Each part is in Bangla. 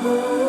Oh.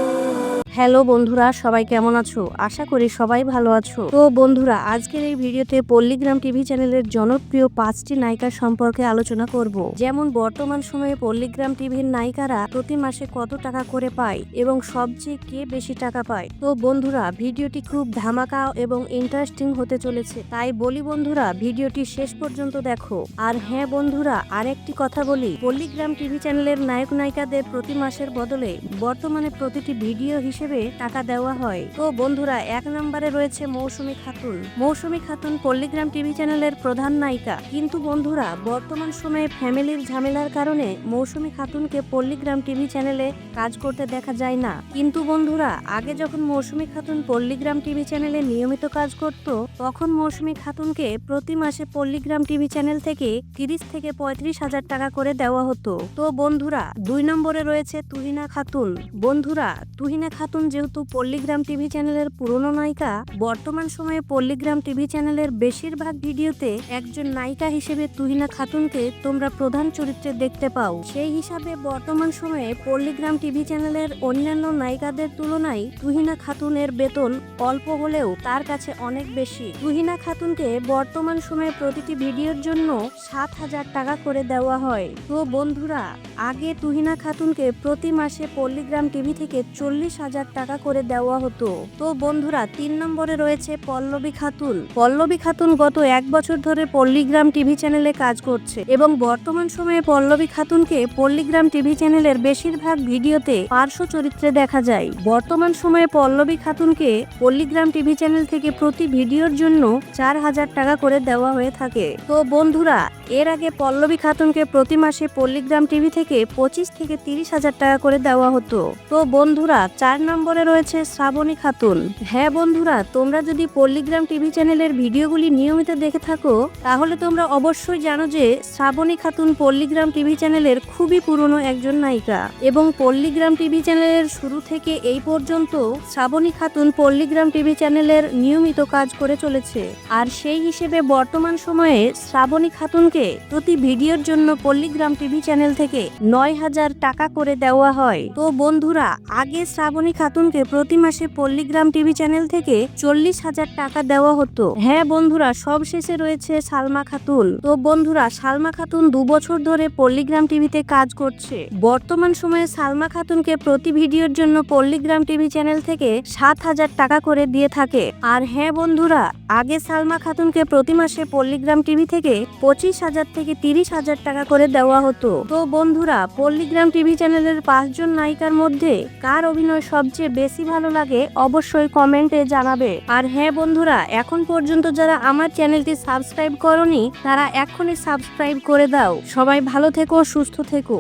হ্যালো বন্ধুরা, সবাই কেমন আছো? আশা করি সবাই ভালো আছো। তো বন্ধুরা, আজকের এই ভিডিওতে পল্লীগ্রাম টিভি চ্যানেলের জনপ্রিয় পাঁচটি নায়িকা সম্পর্কে আলোচনা করব। যেমন, বর্তমান সময়ে পল্লীগ্রাম টিভির নায়িকারা প্রতি মাসে কত টাকা করে পায় এবং সবচেয়ে কে বেশি টাকা পায়? তো বন্ধুরা, ভিডিওটি খুব ধামাকা এবং ইন্টারেস্টিং হতে চলেছে, তাই বলি বন্ধুরা, ভিডিওটি শেষ পর্যন্ত দেখো। আর হ্যাঁ বন্ধুরা, আরেকটি কথা বলি, পল্লীগ্রাম টিভি চ্যানেলের নায়ক নায়িকাদের প্রতি মাসের বদলে বর্তমানে প্রতিটি ভিডিও হিসেবে টাকা দেওয়া হয়। তো বন্ধুরা, এক নম্বরে রয়েছে মৌসুমী খাতুন। মৌসুমী খাতুন পল্লীগ্রাম টিভি চ্যানেলের প্রধান নায়িকা। কিন্তু বন্ধুরা, বর্তমান সময়ে ফ্যামিলির ঝামেলার কারণে মৌসুমী খাতুনকে পল্লীগ্রাম টিভি চ্যানেলে কাজ করতে দেখা যায় না। কিন্তু বন্ধুরা, আগে যখন মৌসুমী খাতুন পল্লীগ্রাম টিভি চ্যানেলে নিয়মিত কাজ করত, তখন মৌসুমী খাতুনকে প্রতি মাসে পল্লীগ্রাম টিভি চ্যানেল থেকে তিরিশ থেকে পঁয়ত্রিশ হাজার টাকা করে দেওয়া হতো। তো বন্ধুরা, দুই নম্বরে রয়েছে তুহিনা খাতুন। বন্ধুরা, তুহিনা খাতুন যেহেতু পল্লীগ্রাম টিভি চ্যানেলের পুরনো নায়িকা, বর্তমান সময়ে পল্লীগ্রাম টিভি চ্যানেলের বেশিরভাগ ভিডিওতে একজন নায়িকা হিসেবে তুহিনা খাতুনকে তোমরা প্রধান চরিত্রে দেখতে পাও। সেই হিসাবে বর্তমান সময়ে পল্লীগ্রাম টিভি চ্যানেলের অন্যান্য নায়িকাদের তুলনায় তুহিনা খাতুনের বেতন অল্প হলেও তার কাছে অনেক বেশি। তুহিনা খাতুনকে বর্তমান সময়ে প্রতিটি ভিডিওর জন্য সাত হাজার টাকা করে দেওয়া হয়। তো বন্ধুরা, আগে তুহিনা খাতুনকে প্রতি মাসে পল্লীগ্রাম টিভি থেকে চল্লিশ হাজার টাকা করে দেওয়া হতো। তো বন্ধুরা, তিন নম্বরে রয়েছে পল্লবী খাতুন। পল্লবী খাতুন গত এক বছর ধরে পল্লীগ্রাম টিভি চ্যানেলে কাজ করছে এবং বর্তমান সময়ে পল্লবী খাতুনকে পল্লীগ্রাম টিভি চ্যানেলের বেশিরভাগ ভিডিওতে পার্শ্ব চরিত্রে দেখা যায়। বর্তমান সময়ে পল্লবী খাতুনকে পল্লীগ্রাম টিভি চ্যানেল থেকে প্রতি ভিডিওর জন্য চার হাজার টাকা করে দেওয়া হয়ে থাকে। তো বন্ধুরা, এর আগে পল্লবী খাতুনকে প্রতি মাসে পল্লীগ্রাম টিভি থেকে পঁচিশ থেকে তিরিশ হাজার টাকা করে দেওয়া হতো। তো বন্ধুরা, চার নম্বরে রয়েছে শ্রাবণী খাতুন। হ্যাঁ বন্ধুরা, তোমরা যদি পল্লীগ্রাম টিভি চ্যানেলের ভিডিওগুলি নিয়মিত দেখে থাকো, তাহলে তোমরা অবশ্যই জানো যে শ্রাবণী খাতুন পল্লীগ্রাম টিভি চ্যানেলের খুবই পুরনো একজন নায়িকা। এবং পল্লীগ্রাম টিভি চ্যানেলের শুরু থেকে এই পর্যন্ত শ্রাবণী খাতুন পল্লীগ্রাম টিভি চ্যানেলের নিয়মিত কাজ করে চলেছে। আর সেই হিসেবে বর্তমান সময়ে শ্রাবণী খাতুনকে প্রতি ভিডিওর জন্য পল্লীগ্রাম টিভি চ্যানেল থেকে নয় হাজার টাকা করে দেওয়া হয়। তো বন্ধুরা, আগে শ্রাবণী খাতুনকে প্রতি মাসে পল্লীগ্রাম টিভি চ্যানেল থেকে চল্লিশ হাজার টাকা দেওয়া হতো। হ্যাঁ বন্ধুরা, সব শেষে রয়েছে সালমা খাতুন। তো বন্ধুরা, সালমা খাতুন দু বছর ধরে পল্লীগ্রাম টিভিতে কাজ করছে। বর্তমান সময়ে সালমা খাতুনকে প্রতি ভিডিওর জন্য পল্লীগ্রাম টিভি চ্যানেল থেকে সাত হাজার টাকা করে দিয়ে থাকে। আর হ্যাঁ বন্ধুরা, আগে সালমা খাতুনকে প্রতি মাসে পল্লীগ্রাম টিভি থেকে পঁচিশ হাজার থেকে তিরিশ হাজার টাকা করে দেওয়া হতো। তো বন্ধুরা, পল্লীগ্রাম টিভি চ্যানেলের পাঁচজন নায়িকার মধ্যে কার অভিনয় সবচেয়ে বেশি ভালো লাগে অবশ্যই কমেন্টে জানাবে। আর হ্যাঁ বন্ধুরা, এখন পর্যন্ত যারা আমার চ্যানেলটি সাবস্ক্রাইব করনি, তারা এখনই সাবস্ক্রাইব করে দাও। সবাই ভালো থেকো, সুস্থ থেকো।